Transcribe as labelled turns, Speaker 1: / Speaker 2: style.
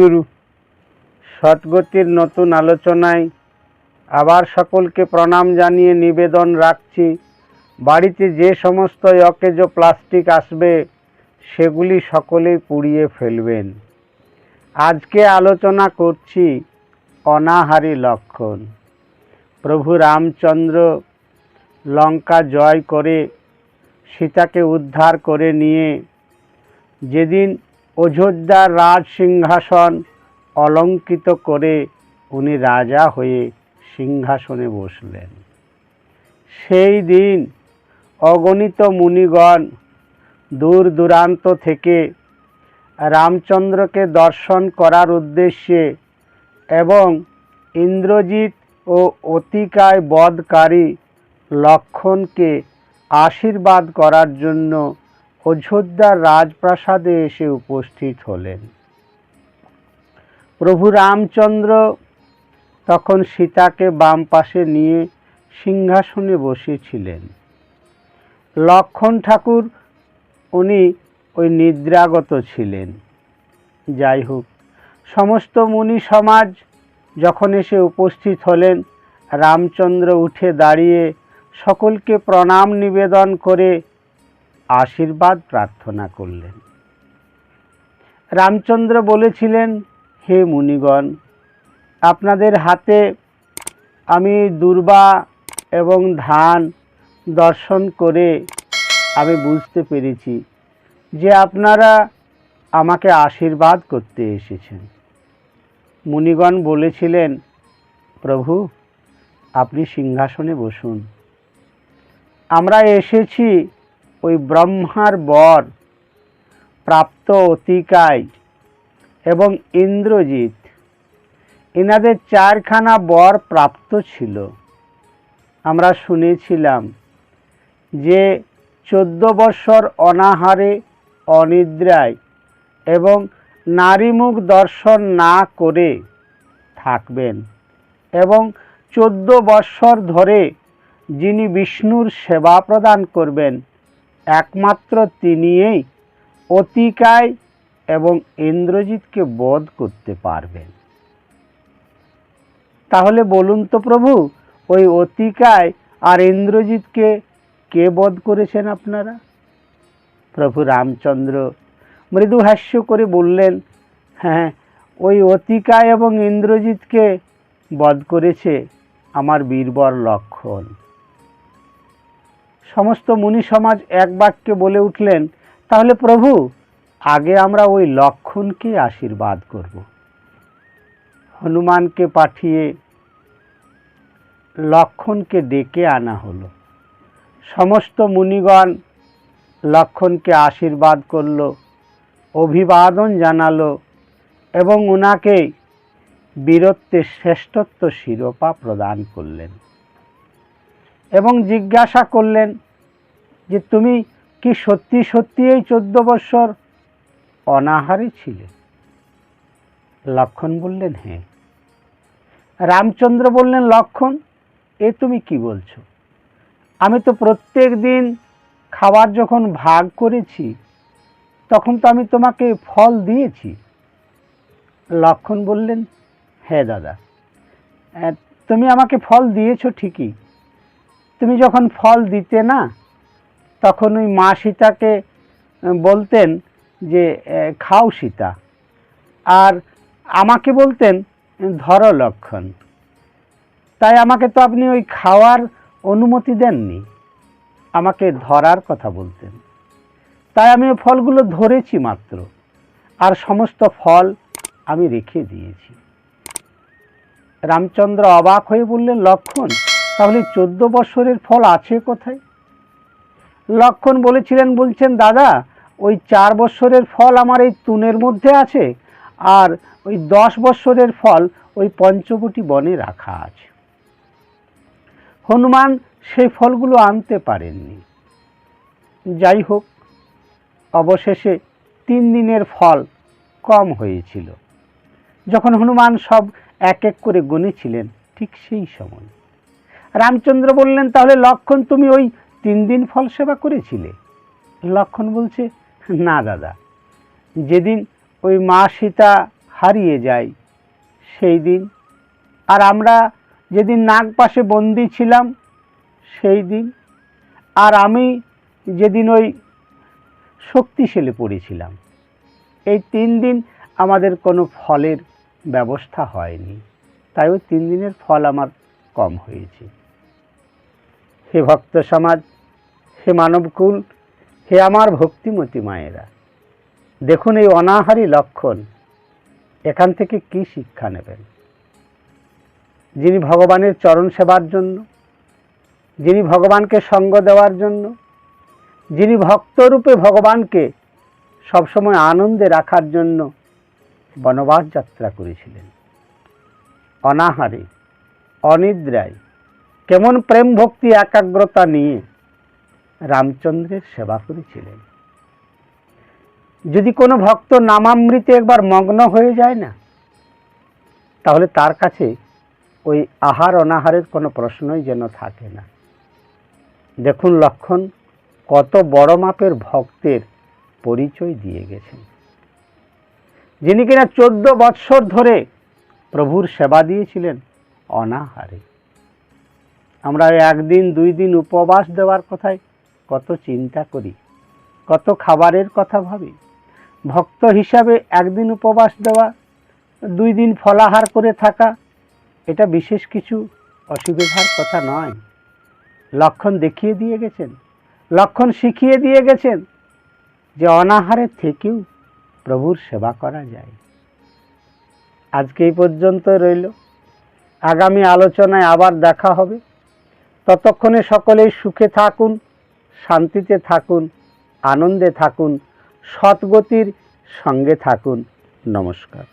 Speaker 1: গুরু। সৎগতির নতুন আলোচনায় আবার সকলকে প্রণাম জানিয়ে নিবেদন রাখছি। বাড়িতে যে সমস্ত অকেজ প্লাস্টিক আসবে, সেগুলি সকলেই পুড়িয়ে ফেলবেন। আজকে আলোচনা করছি অনাহারী লক্ষণ। প্রভু রামচন্দ্র লঙ্কা জয় করে সীতাকে উদ্ধার করে নিয়ে, যেদিন অযোধ্যার রাজ সিংহাসন অলঙ্কিত করে উনি রাজা হয়ে সিংহাসনে বসলেন। সেই দিন অগণিত মুনিগণ দূর দূরান্ত থেকে রামচন্দ্রকে দর্শন করার উদ্দেশ্যে এবং ইন্দ্রজিৎ ও অতিকায় বধকারী লক্ষণকে আশীর্বাদ করার জন্য অযোধ্যার রাজপ্রাসাদে এসে উপস্থিত হলেন। প্রভু রামচন্দ্র তখন সীতাকে বাম পাশে নিয়ে সিংহাসনে বসেছিলেন। লক্ষণ ঠাকুর উনি ওই নিদ্রাগত ছিলেন। যাই হোক, সমস্ত মুনি সমাজ যখন এসে উপস্থিত হলেন, রামচন্দ্র উঠে দাঁড়িয়ে সকলকে প্রণাম নিবেদন করে আশীর্বাদ প্রার্থনা করলেন। রামচন্দ্র বলেছিলেন, হে মুনিগণ, আপনাদের হাতে আমি দুর্বা এবং ধান দর্শন করে আমি বুঝতে পেরেছি যে আপনারা আমাকে আশীর্বাদ করতে এসেছেন। মুনিগণ বলেছিলেন, প্রভু, আপনি সিংহাসনে বসুন। আমরা এসেছি ওই ব্রহ্মার বর প্রাপ্ত অতিকায় এবং ইন্দ্রজিৎ। এনাদের চারখানা বর প্রাপ্ত ছিল। আমরা শুনেছিলাম যে চোদ্দ বৎসর অনাহারে অনিদ্রায় এবং নারীমুখ দর্শন না করে থাকবেন এবং চোদ্দ বৎসর ধরে যিনি বিষ্ণুর সেবা প্রদান করবেন একমাত্র তিনিই অতিকায় এবং ইন্দ্রজিৎকে বধ করতে পারবেন। তাহলে বলুন তো প্রভু, ওই অতিকায় আর ইন্দ্রজিৎকে কে বধ করেছেন আপনারা? প্রভু রামচন্দ্র মৃদু হাস্য করে বললেন হ্যাঁ ওই অতিকায় এবং ইন্দ্রজিৎকে বধ করেছে আমার বীরবর লক্ষণ। সমস্ত মুনি সমাজ এক বাক্যে বলে উঠলেন, তাহলে প্রভু, আগে আমরা ওই লক্ষণকে আশীর্বাদ করব। হনুমানকে পাঠিয়ে লক্ষণকে ডেকে আনা হলো। সমস্ত মুনিগণ লক্ষণকে আশীর্বাদ করল, অভিবাদন জানালো এবং ওনাকে বীরত্বের শ্রেষ্ঠত্ব শিরোপা প্রদান করলেন। এবং জিজ্ঞাসা করলেন যে তুমি কি সত্যি সত্যি এই চোদ্দ বৎসর অনাহারে ছিলে? লক্ষণ বললেন হ্যাঁ। রামচন্দ্র বললেন, লক্ষণ, এ তুমি কি বলছো? আমি তো প্রত্যেক দিন খাবার যখন ভাগ করেছি, তখন তো আমি তোমাকে ফল দিয়েছি। লক্ষণ বললেন হ্যাঁ দাদা তুমি আমাকে ফল দিয়েছ ঠিকই তুমি যখন ফল দিতে না, তখন ওই মা সীতাকে বলতেন যে খাও সীতা। আর আমাকে বলতেন, ধরো লক্ষণ। তাই আমাকে তো আপনি ওই খাওয়ার অনুমতি দেননি। আমাকে ধরার কথা বলতেন। তাই আমি ফলগুলো ধরেছি মাত্র। আর সমস্ত ফল আমি রেখে দিয়েছি। রামচন্দ্র অবাক হয়ে বললেন, লক্ষণ তাহলে চোদ্দ বৎসরের ফল আছে কোথায়? লক্ষণ বলেছিলেন, বলছেন, দাদা, ওই চার বৎসরের ফল আমার এই তুনের মধ্যে আছে, আর ওই দশ বৎসরের ফল ওই পঞ্চবটি বনে রাখা আছে। হনুমান সেই ফলগুলো আনতে পারেননি। যাই হোক, অবশেষে তিন দিনের ফল কম হয়েছিল। যখন হনুমান সব এক এক করে গুনেছিলেন ঠিক সেই সময়। রামচন্দ্র বললেন, তাহলে লক্ষণ তুমি ওই তিন দিন ফল সেবা করেছিলে? লক্ষণ বলছে, না দাদা, যেদিন ওই মা সীতা হারিয়ে যায়, সেই দিন। আর আমরা যেদিন নাগপাশে বন্দি ছিলাম, সেই দিন। আর আমি যেদিন ওই শক্তিশালী পড়েছিলাম, এই তিন দিন আমাদের কোনো ফলের ব্যবস্থা হয়নি। তাই ওই তিন দিনের ফল আমার কম হয়েছে। হে ভক্ত সমাজ, হে মানবকুল হে আমার ভক্তিমতী মায়েরা। দেখুন এই অনাহারী লক্ষণ এখান থেকে কি শিক্ষা নেবেন? যিনি ভগবানের চরণ সেবার জন্য, যিনি ভগবানকে সঙ্গ দেওয়ার জন্য, যিনি ভক্তরূপে ভগবানকে সবসময় আনন্দে রাখার জন্য বনবাস যাত্রা করেছিলেন। অনাহারে, অনিদ্রায় কেমন প্রেম ভক্তি, একাগ্রতা নিয়ে রামচন্দ্রের সেবা করেছিলেন। যদি কোনো ভক্ত নামামৃতে একবার মগ্ন হয়ে যায় না, তাহলে তার কাছে ওই আহার অনাহারের কোনো প্রশ্নই যেন থাকে না। দেখুন লক্ষণ, কত বড় মাপের ভক্তের পরিচয় দিয়ে গেছেন। যিনি কিনা চোদ্দ বৎসর ধরে প্রভুর সেবা দিয়েছিলেন অনাহারে। আমরা একদিন, দুই দিন উপবাস দেওয়ার কথায় কত চিন্তা করি, কত খাবারের কথা ভাবি। ভক্ত হিসাবে একদিন উপবাস দেওয়া, দুই দিন ফলাহার করে থাকা, এটা বিশেষ কিছু অসুবিধার কথা নয়। লক্ষণ দেখিয়ে দিয়ে গেছেন, লক্ষণ শিখিয়ে দিয়ে গেছেন যে অনাহারের থেকেও প্রভুর সেবা করা যায়। আজকে এই পর্যন্ত রইল। আগামী আলোচনায় আবার দেখা হবে। ততক্ষণে সকলেই সুখে থাকুন শান্তিতে থাকুন আনন্দে থাকুন সৎগতির সঙ্গে থাকুন। নমস্কার।